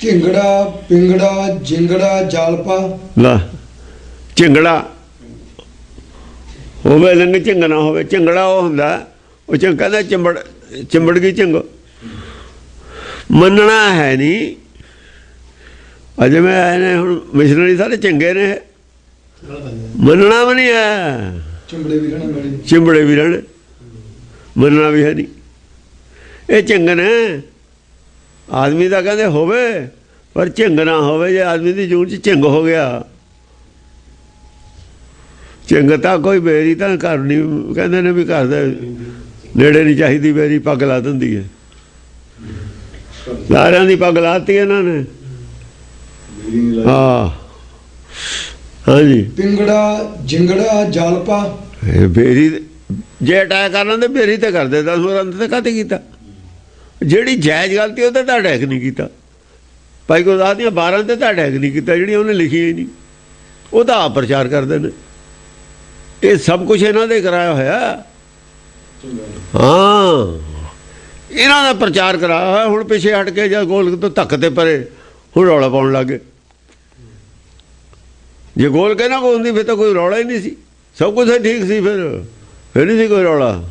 ਝਿੰਗੜਾ ਪਿੰਗੜਾ ਜਿੰਗੜਾ ਜਾਲਪਾ। ਲਾ ਝਿੰਗੜਾ। ਹੋਵੇ ਲੰਗ ਝਿੰਗਣਾ ਹੋਵੇ ਝਿੰਗੜਾ ਉਹ ਹੁੰਦਾ ਉਹ ਚ ਕਹਿੰਦਾ ਚਿੰਬੜ ਚਿੰਬੜ ਗਈ ਝਿੰਗ? ਮੰਨਣਾ ਹੈ ਨਹੀਂ। ਅਜੇ ਮੈਂ ਆਏ ਨੇ ਹੁਣ ਮਿਸ਼ਨਰੀ ਸਾਰੇ ਚੰਗੇ ਨੇ। ਮੰਨਣਾ ਵੀ ਨਹੀਂ ਹੈ। ਚਿੰਬੜੇ ਵੀ ਰਹਿਣਾ ਮੇਰੇ ਚਿੰਬੜੇ ਵੀ ਰਹਿਣ। ਮੰਨਣਾ ਵੀ ਹੈ ਨਹੀਂ। ਇਹ ਚੰਗ ਨੇ। ਆਦਮੀ ਦਾ ਕਹਿੰਦੇ ਹੋਵੇ ਪਰ ਝਿੰਗ ਨਾ ਹੋਵੇ ਜੇ ਆਦਮੀ ਦੀ ਜੂਨ ਚ ਝਿੰਗ ਹੋ ਗਿਆ। ਝਿੰਗ ਤਾਂ ਕੋਈ ਬੇਰੀ ਤਾਂ ਘਰ ਨਹੀਂ ਕਹਿੰਦੇ ਨੇ ਵੀ ਘਰ ਦੇ ਨੇੜੇ ਨਹੀਂ ਚਾਹੀਦੀ ਬੇਰੀ ਪੱਗ ਲਾ ਦਿੰਦੀ ਹੈ। ਸਾਰਿਆਂ ਦੀ ਪੱਗ ਲਾਤੀ ਇਹਨਾਂ ਨੇ। ਹਾਂ। ਹਾਂਜੀ। ਪਿੰਗੜਾ ਜਿੰਗੜਾ ਜਾਲਪਾ। ਬੇਰੀ ਜੇ ਅਟੈਕ ਕਰ ਲੈਂਦੇ ਬੇਰੀ ਤੇ ਕਰਦੇ ਦਸ ਵਾਰ ਅੰਦਰ ਤੇ ਕਾਤੇ ਕੀਤਾ? ਜਿਹੜੀ ਜਾਇਜ਼ ਗਲਤੀ ਉਹ ਤਾਂ ਤਾਂ ਅਟੈਕ ਨਹੀਂ ਕੀਤਾ। ਭਾਈ ਗੁਰਦਾਸ ਦੀਆਂ 12 ਤੇ ਤਾਂ ਅਟੈਕ ਨਹੀਂ ਕੀਤਾ ਜਿਹੜੀ ਉਹਨੇ ਲਿਖੀ ਹੀ ਨਹੀਂ। ਉਹ ਤਾਂ ਆਪ ਪ੍ਰਚਾਰ ਕਰਦੇ ਨੇ। ਇਹ ਸਭ ਕੁਝ ਇਹਨਾਂ ਦੇ ਕਰਾਇਆ ਹੋਇਆ। ਹਾਂ। ਇਹਨਾਂ ਦਾ ਪ੍ਰਚਾਰ ਕਰਾਇਆ ਹੋਇਆ, ਹੁਣ ਪਿੱਛੇ ਹਟ ਕੇ ਜਾਂ ਗੋਲ ਤੋਂ ਧੱਕ ਤੇ ਪਰੇ ਹੁਣ ਰੌਲਾ ਪਾਉਣ ਲੱਗੇ। ਜੇ ਗੋਲ ਕੇ ਨਾ ਹੁੰਦੀ, ਫਿਰ ਤਾਂ ਕੋਈ ਰੌਲਾ ਹੀ ਨਹੀਂ ਸੀ। ਸਭ ਕੁਝ ਠੀਕ ਸੀ ਫਿਰ। ਫਿਰ ਨਹੀਂ ਸੀ ਕੋਈ ਰੌਲਾ।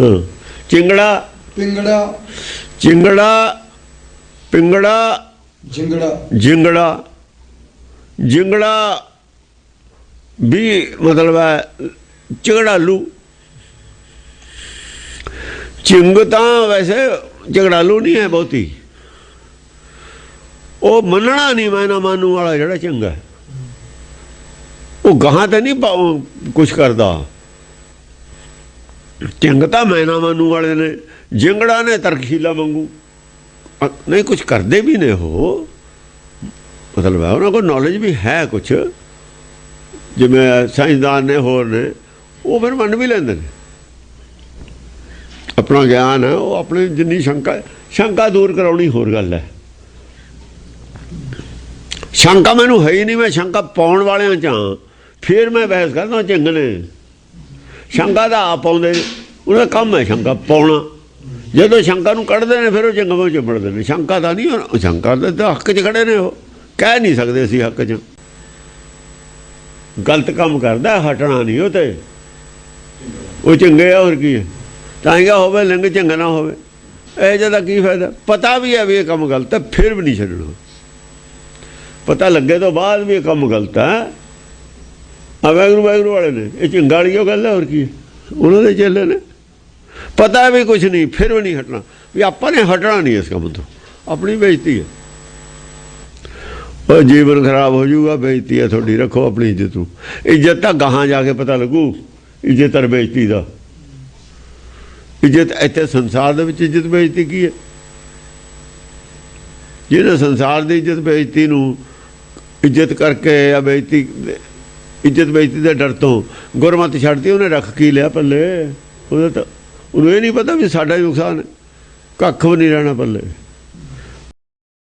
ਹਾਂ। ਚਿੰਗੜਾ ਪਿੰਗੜਾ। ਚਿੰਗੜਾ ਪਿੰਗੜਾ ਜਿੰਗੜਾ। ਜਿੰਗੜਾ। ਜਿੰਗੜਾ ਵੀ ਮਤਲਬ ਹੈ ਝਗੜਾਲੂ। ਚਿੰਗ ਤਾਂ ਵੈਸੇ ਝਗੜਾਲੂ ਨਹੀਂ ਹੈ ਬਹੁਤੀ। ਉਹ ਮੰਨਣਾ ਨਹੀਂ ਮੈਂ ਨਾ ਮੰਨੂ ਵਾਲਾ ਜਿਹੜਾ ਚੰਗਾ ਹੈ। ਉਹ ਗਾਹਾਂ ਤੇ ਨਹੀਂ ਕੁਝ ਕਰਦਾ। ਚੰਗ ਤਾਂ ਮੈਂ ਵਾਲੇ ਨੇ, ਜਿੰਗੜਾ ਨੇ ਤਰਕਸ਼ੀਲਾ ਵਾਂਗੂ। ਨਹੀਂ ਕੁਝ ਕਰਦੇ ਵੀ ਨੇ ਉਹ। ਮਤਲਬ ਹੈ, ਉਹਨਾਂ ਕੋਲ ਨੌਲੇਜ ਵੀ ਹੈ ਕੁਝ ਜਿਵੇਂ ਸਾਇੰਸਦਾਨ ਨੇ, ਹੋਰ ਨੇ, ਉਹ ਫਿਰ ਮੰਨ ਵੀ ਲੈਂਦੇ ਨੇ। ਆਪਣਾ ਗਿਆਨ ਹੈ, ਉਹ ਆਪਣੇ ਜਿੰਨੀ ਸ਼ੰਕਾ ਸ਼ੰਕਾ ਦੂਰ ਕਰਾਉਣੀ ਹੋਰ ਗੱਲ ਹੈ। ਸ਼ੰਕਾ ਮੈਨੂੰ ਹੈ ਹੀ ਨਹੀਂ, ਮੈਂ ਸ਼ੰਕਾ ਪਾਉਣ ਵਾਲਿਆਂ ਚ ਹਾਂ। ਫਿਰ ਮੈਂ ਬਹਿਸ ਕਰਦਾ ਚੰਗ ਨੇ। ਸ਼ੰਕਾ ਦਾ ਆਪ ਪਾਉਂਦੇ ਨੇ। ਉਹਦਾ ਕੰਮ ਹੈ ਸ਼ੰਕਾ ਪਾਉਣਾ। ਜਦੋਂ ਸ਼ੰਕਾ ਨੂੰ ਕੱਢਦੇ ਨੇ, ਫਿਰ ਉਹ ਚੰਗਾ ਵਿੱਚ ਚਿੰਬੜਦੇ ਨੇ। ਸ਼ੰਕਾ ਦਾ ਨਹੀਂ ਸ਼ੰਕਾ ਦੇ ਤਾਂ ਹੱਕ 'ਚ ਖੜੇ ਨੇ ਉਹ। ਕਹਿ ਨਹੀਂ ਸਕਦੇ ਅਸੀਂ ਹੱਕ 'ਚ। ਗਲਤ ਕੰਮ ਕਰਦਾ, ਹਟਣਾ ਨਹੀਂ ਉਹ ਤੇ। ਉਹ ਚੰਗੇ ਆ, ਹੋਰ ਕੀ ਹੈ। ਤਾਂ ਹੀ ਹੋਵੇ, ਲਿੰਗ ਚੰਗਾ ਨਾ ਹੋਵੇ। ਇਹ ਜਿਹਦਾ ਕੀ ਫਾਇਦਾ? ਪਤਾ ਵੀ ਹੈ ਵੀ ਇਹ ਕੰਮ ਗਲਤ ਹੈ, ਫਿਰ ਵੀ ਨਹੀਂ ਛੱਡਣਾ। ਪਤਾ ਲੱਗੇ ਤੋਂ ਬਾਅਦ ਵੀ ਇਹ ਕੰਮ ਗਲਤ ਹੈ। ਆ ਵੈਗਰੂ ਵੈਗਰੂ ਵਾਲੇ ਨੇ, ਇਹ ਚੰਗਾ ਵਾਲੀ ਉਹ ਗੱਲ ਹੈ ਹੋਰ ਕੀ? ਉਹਨਾਂ ਦੇ ਚੇਲੇ ਨੇ। ਪਤਾ ਵੀ ਕੁਝ ਨਹੀਂ, ਫਿਰ ਵੀ ਨਹੀਂ ਹਟਣਾ। ਵੀ ਆਪਾਂ ਨੇ ਹਟਣਾ ਨਹੀਂ ਇਸ ਕੰਮ ਤੋਂ। ਆਪਣੀ ਬੇਇੱਜ਼ਤੀ ਹੈ। ਉਹ ਜੀਵਨ ਖਰਾਬ ਹੋ ਜਾਊਗਾ, ਬੇਇੱਜ਼ਤੀ ਹੈ ਤੁਹਾਡੀ, ਰੱਖੋ ਆਪਣੀ ਇੱਜ਼ਤ ਨੂੰ। ਇੱਜ਼ਤ ਤਾਂ ਗਾਹਾਂ ਜਾ ਕੇ ਪਤਾ ਲੱਗੂ, ਇੱਜ਼ਤ ਔਰ ਬੇਇੱਜ਼ਤੀ ਦਾ। ਇੱਜ਼ਤ ਇੱਥੇ ਸੰਸਾਰ ਦੇ ਵਿੱਚ ਇੱਜ਼ਤ, ਬੇਇੱਜ਼ਤੀ ਕੀ ਹੈ? ਜਿਹਨੇ ਸੰਸਾਰ ਦੀ ਇੱਜ਼ਤ, ਬੇਇੱਜ਼ਤੀ ਨੂੰ ਇੱਜ਼ਤ ਕਰਕੇ ਜਾਂ ਬੇਇੱਜ਼ਤੀ ਇੱਜ਼ਤ ਬੇਇੱਜ਼ਤੀ ਦੇ ਡਰ ਤੋਂ। ਗੁਰਮਤ ਛੱਡਤੀ, ਉਹਨੇ ਰੱਖ ਕੀ ਲਿਆ ਪੱਲੇ? ਉਹਦਾ ਤਾਂ ਉਹਨੂੰ ਇਹ ਨਹੀਂ ਪਤਾ ਵੀ ਸਾਡਾ ਨੁਕਸਾਨ ਕੱਖ ਵੀ ਨਹੀਂ ਰਹਿਣਾ ਪੱਲੇ।